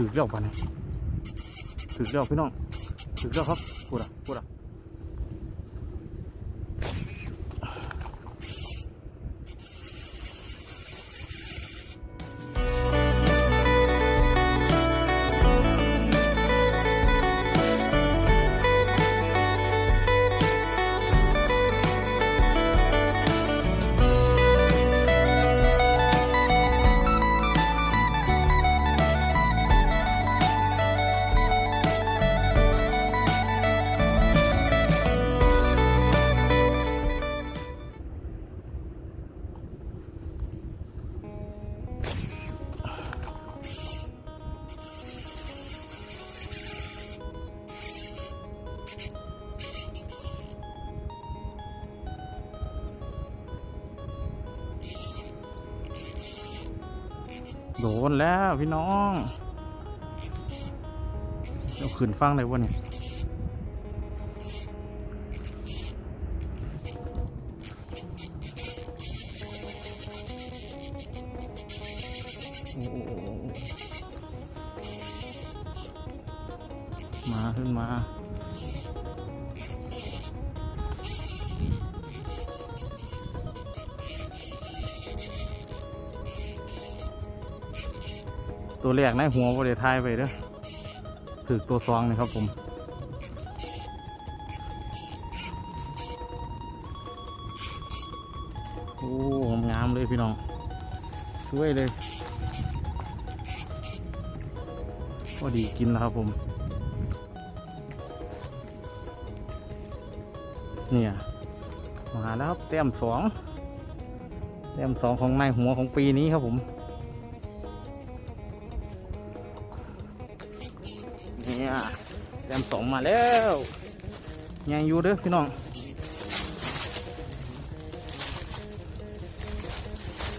ถือเลี้ยวปะเนี่ยถือเลี้ยวพี่น้องถือเลี้ยวครับพูดอะพูดอะ นแล้วพี่น้องเดี๋ยวขืนฟังเลยวะเนี่ยมาขึ้นมา ตัวแรกในหัวบริทายไปเด้อถือตัวซองนะครับผมโอ้งามเลยพี่น้องช่วยเลยพอดีกินแล้วครับผมเนี่ยมาแล้วครับแต้มสองแต้มสองของนายหัวของปีนี้ครับผม แต้มสองมาแล้วยังอยู่เด้อพี่น้อง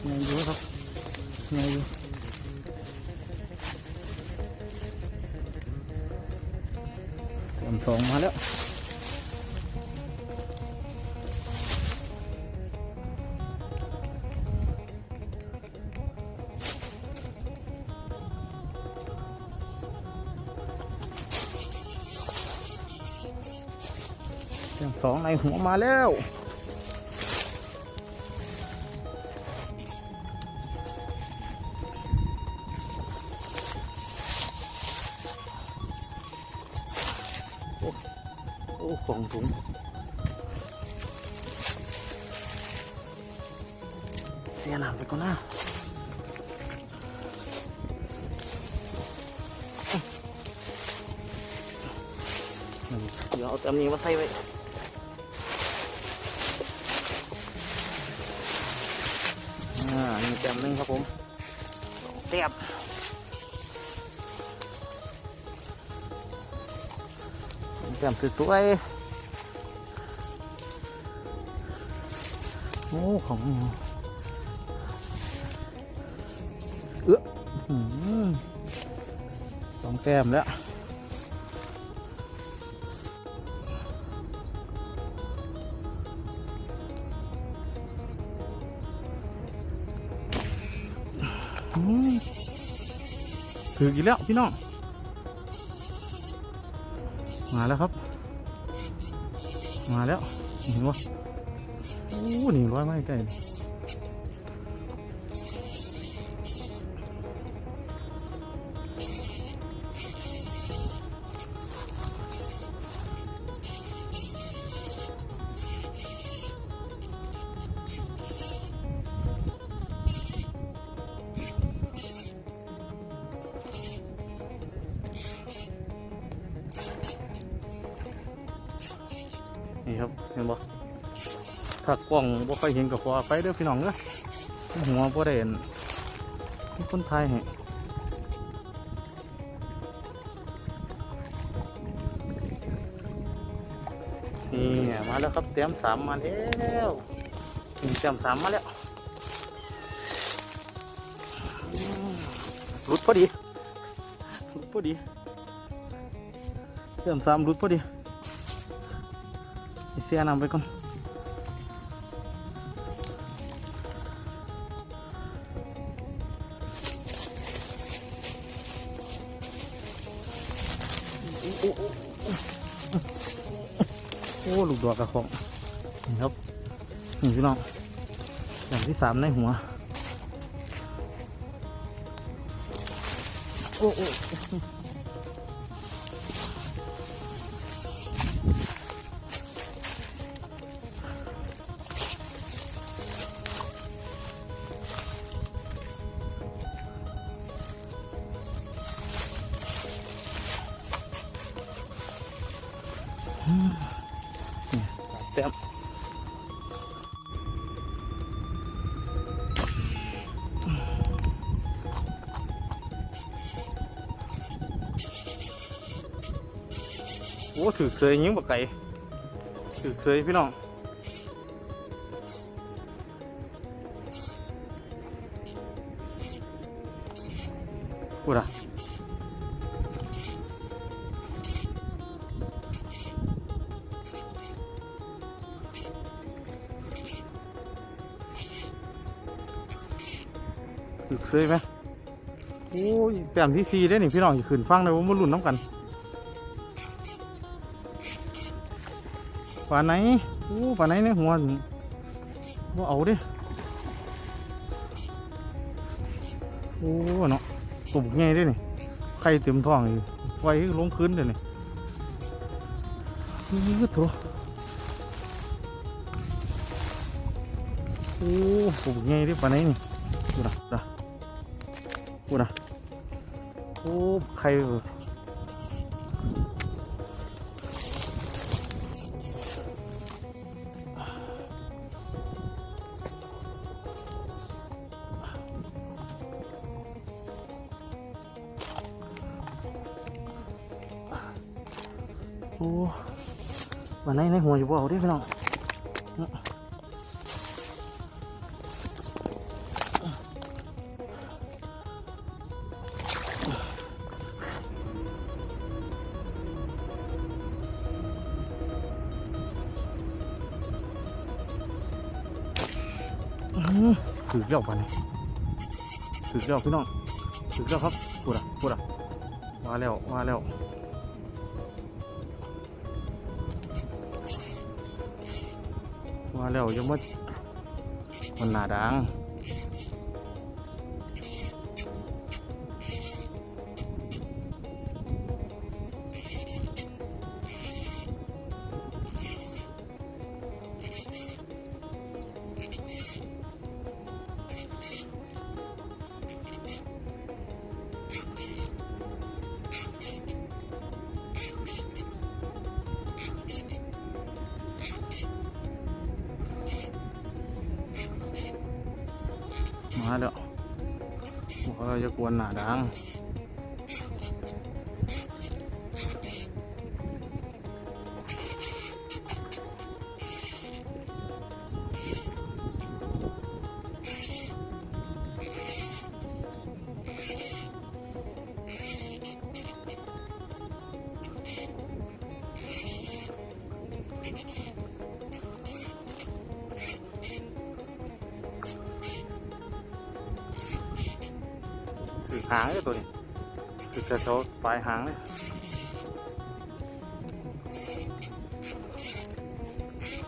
ยังอยู่ครับยังอยู่อันสองมาแล้ว หัวมาแล้วโอ้โอ้ของถุงเสียหนามไปก่อนนะเดี๋ยวเอาแต้มนี้มาใส่ไว้ แต้มหนึงครับผมสองแต้มแต้มสวยๆโอ้ของเอื้อหือสองแต้มแล้ว ถืออีกแล้วพี่น้อง มาแล้วครับ มาแล้วเห็นวะโอ้หนึ่งร้อยไม้ใกล้ นี่ครับเห็นบ่ถ้ากล้องบ่ค่อยเห็นกับพอไปเด้อพี่น้องเด้อหัวบ่ได้เห็นมีคนไทยให้นี่มาแล้วครับเตรียมสามมาแล้วเตรียมสามมาแล้วรุดพอดีรุดพอดีเตรียมสามรุดพอดี เสียนำไปก่อนโอ้โอ้โอ้ลูกดอกกระของนี่ครับนี่พี่น้องอย่างที่สามในหัว โอ้โอ้ อ้ถือเคยยิงบักไก่ถือเคยพี่น้องพูดอะถือเคยไหมโอ้ยแต้มที่สี่ได้หนี่พี่น้องอย่าขืนฟังเลยว่ามันรุ่นน้ำกัน ป่านไหนโอ้ป่านไหนในหัวนี่ว่าเอาดิโอ้เนาะกบไงได้นี่ไข่เต็มท้องอยู่ไว้ลงคืนเดี๋ยวนี้นี่ก็ตัวโอ้กบไงได้ป่านไหนนี่กูนะนะกูนะโอ้ไข่ หัวอยู่บ่เอาเดิพี่น้องถือเกี่ยวไปนี่ถือเกี่ยวพี่น้องถือเกี่ยวครับพูดอะพูดอะมาแล้วมาแล้ว มาแล้วยังมัดมันหนาดัง จะกวนหนาดังางเลยตัวนี้ถือกระโจปลายหางเลย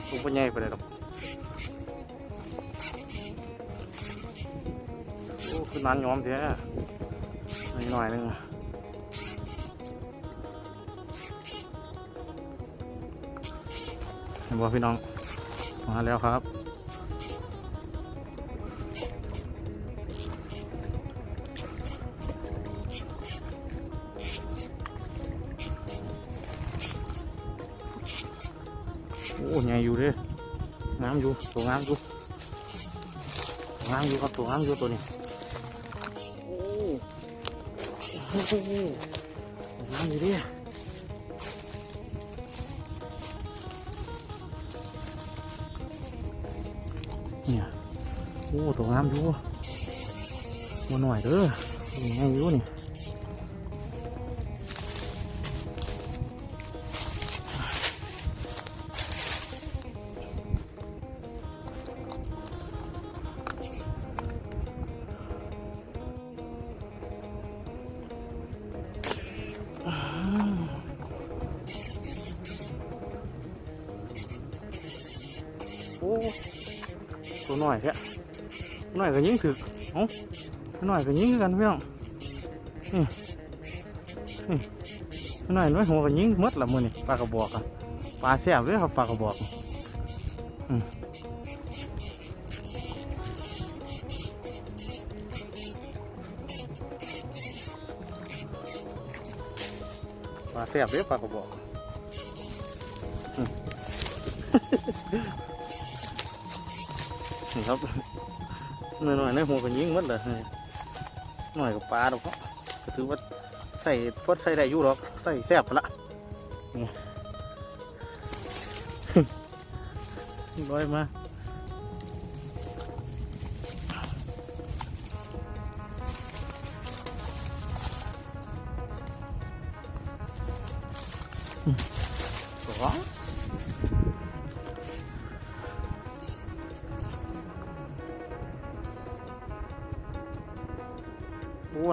ตุ้งเป็นใหญ่ไปเลยหรอกโอ้คือนั้นยอมเสียนิดหน่อยนึงอะเห็นบ่พี่น้อง มาแล้วครับ โอ้ใหญ่อยู่เด้งามอยู่ตัวงามอยู่งามอยู่ครับตัวงามอยู่ตัวนี้โอ้โอ้โหงามอยู่เด้เนี่ยโอ้ตัวงามอยู่มาหน่อยเด้อตัวงามอยู่นี่ ตัวน้อยแค่น้อยก็ยิงถึกเอ้าน้อยก็ยิงคือกันพี่น้องนี่นี่น้อยน้อยหัวก็ยิงหมดละมือนี่ปลากระบอกอะปลาแซ่บเลยครับปลากระบอกอืมปลาแซ่บเลยปลากระบอก นี่ครับหน่อยหน่อยในหัวก็ยิงมัดเลยหน่อยกับปลาดอกก็ถือว่าใส่พดใส่ได้อยู่หรอกใส่แซ่บละนี่ร้อยมา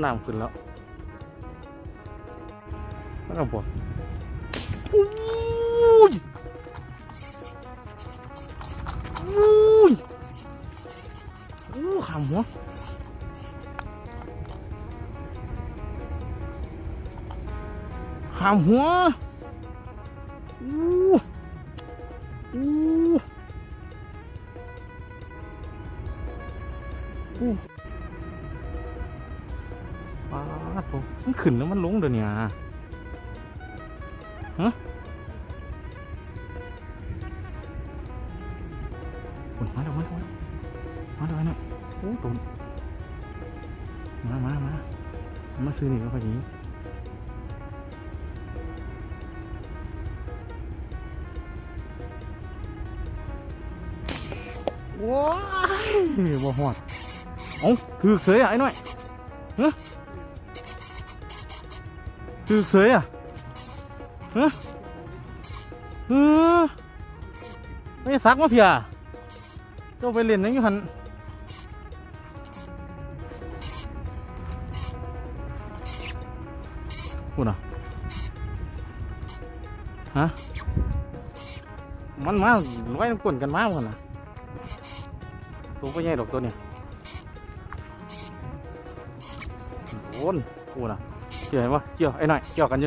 น้ำขึ้นแล้วแล้วก็บดโอ้ยโอ้ยโอ้ขำหัวขำหัว ขึ้นแล้วมันลงเดี๋ยวนี้ฮะโอ้ยมาเดี๋ยวมาเดี๋ยวมาเดี๋ยวนะโอ้ตุ่มมามามามาซื้อนี่ก็พอดีว้ายบ่หอดเอ้าถือเสยอะไอ้หน่อย คือเคยอะฮะเออไม่ซักมาเพียเจ้าไปเล่นนั่งอยู่หันพูดอะฮะมันมาไว้น้ำกลนกันมากกันนะตัวก็ใหญ่ดอกตัวเนี่ยโอนพูดอะเกี่ยวเห็นะ เกี่ยวไอ้หน่อยเกี่ยวกัน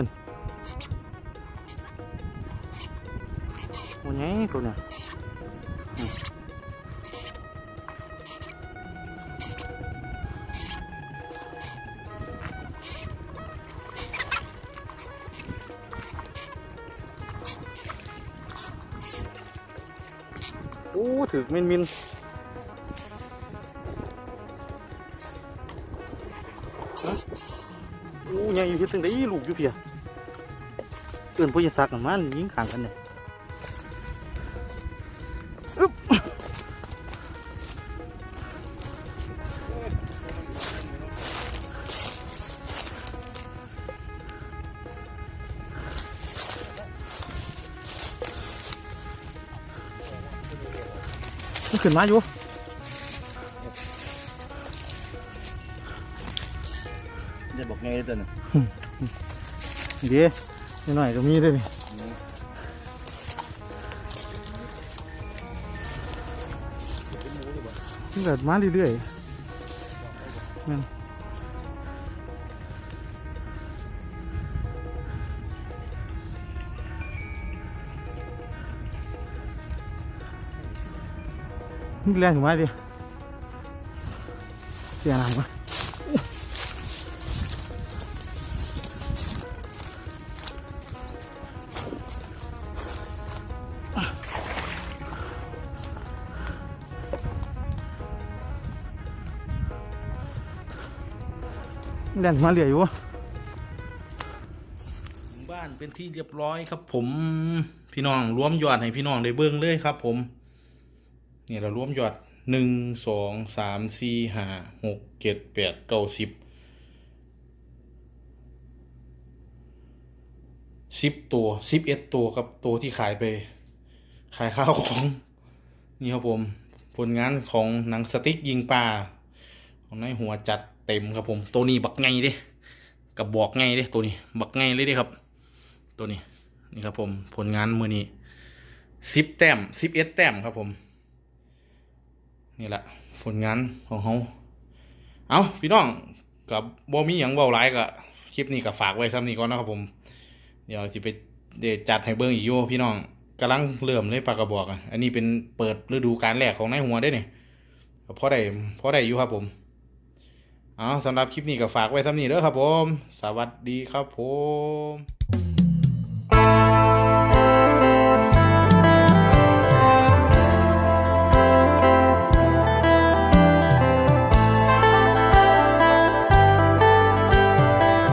อยังอยู่ที่ตึงได้ลูกอยู่เพียเกินพยาศักมันยิงขางกันเนี่ยขึ้นมาอยู่จะบอกไงตัวนึง เดี๋ยวหน่อยก็มีด้วยนี่มันเกิดมาเรื่อยๆแมันนี่แรงถึงมาดิเสียน้ำก่อน แดนมาเหลืออยู่วะบ้านเป็นที่เรียบร้อยครับ ผมพี่น้องรวมยอดให้พี่น้องได้เบิ่งเลยครับ ผมนี่เรารวมยอดหนึ่งสองสามสี่ห้าหกเจ็ดแปดเก้าสิบสิบตัวสิบเอ็ดตัวครับตัวที่ขายไป ขายข้าวของนี่ครับผม ผลงานของหนังสติ๊กยิงปลาของนายหัวจัด ต็มครับผม ตัวนี้บักไงเด้กับบอกไงเด้ตัวนี้ บักไงเลยเด้ครับ ตัวนี้นี่ครับผมผลงานมือนี้สิบแต้มสิบเอ็ดแต้มครับผม นี่แหละผลงานของเขาเอาพี่น้องกับบ่มีหยังเบาหลายก็คลิปนี้ก็ฝากไว้ซ้ำนี้ก่อนนะครับผม เดี๋ยวสิไปเดยวจัดให้เบิ่งอีกอยู่พี่น้องกำลังเริ่มเลยปลากระบอกอะอันนี้เป็นเปิดฤดูการแรกของนายหัวได้เนี่ยพอได้พอได้อยู่ครับผม เอาสำหรับคลิปนี้ก็ฝากไว้ทำนี้เด้อครับผม สวัสดีครับผม